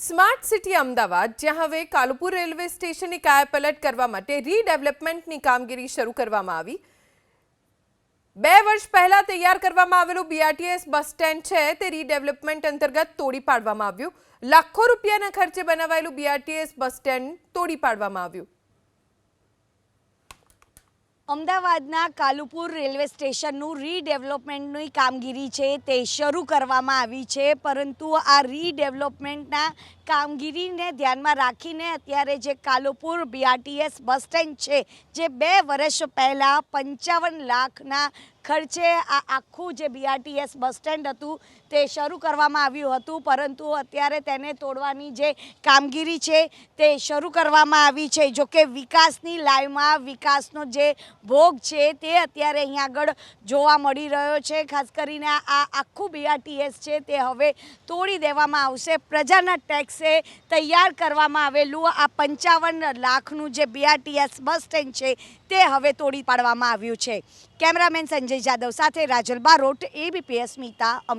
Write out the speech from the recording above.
Smart city Ahmedabad, જ્યાં હવે Kalupur railway સ્ટેશનની કાયાપલટ કરવા માટે રીડેવલપમેન્ટની કામગીરી શરૂ કરવામાં આવી. બે વર્ષ પહેલા તૈયાર કરવામાં આવેલું બીઆરટીએસ બસ સ્ટેન્ડ છે તે રીડેવલપમેન્ટ અંતર્ગત તોડી પાડવામાં આવ્યું. લાખો રૂપિયાના ખર્ચે બનાવાયેલું બીઆરટીએસ બસ સ્ટેન્ડ તોડી પાડવામાં આવ્યું. અમદાવાદના કાલુપુર રેલવે સ્ટેશનનું રીડેવલપમેન્ટની કામગીરી છે તે શરૂ કરવામાં આવી છે, પરંતુ આ રીડેવલપમેન્ટના કામગીરીને ધ્યાનમાં રાખીને અત્યારે જે કાલુપુર બીઆરટીએસ બસ સ્ટેન્ડ છે, જે બે વર્ષ પહેલાં પંચાવન લાખના ખર્ચે આ આખું જે બીઆરટીએસ બસ સ્ટેન્ડ હતું તે શરૂ કરવામાં આવ્યું હતું, પરંતુ અત્યારે તેને તોડવાની જે કામગીરી છે તે શરૂ કરવામાં આવી છે. જોકે વિકાસની લાઈવમાં વિકાસનો જે ભોગ છે તે અત્યારે અહીંયા આગળ જોવા મળી રહ્યો છે. ખાસ કરીને આ આખું બીઆરટીએસ છે તે હવે તોડી દેવામાં આવશે. પ્રજાના ટેક્સે તૈયાર કરવામાં આવેલું આ પંચાવન લાખનું જે બીઆરટીએસ બસ સ્ટેન્ડ છે તે હવે તોડી પાડવામાં આવ્યું છે. કેમેરામેન સંજય જાદવ સાથે રાજલ બારોટ એબીપીએસ અસ્મિતા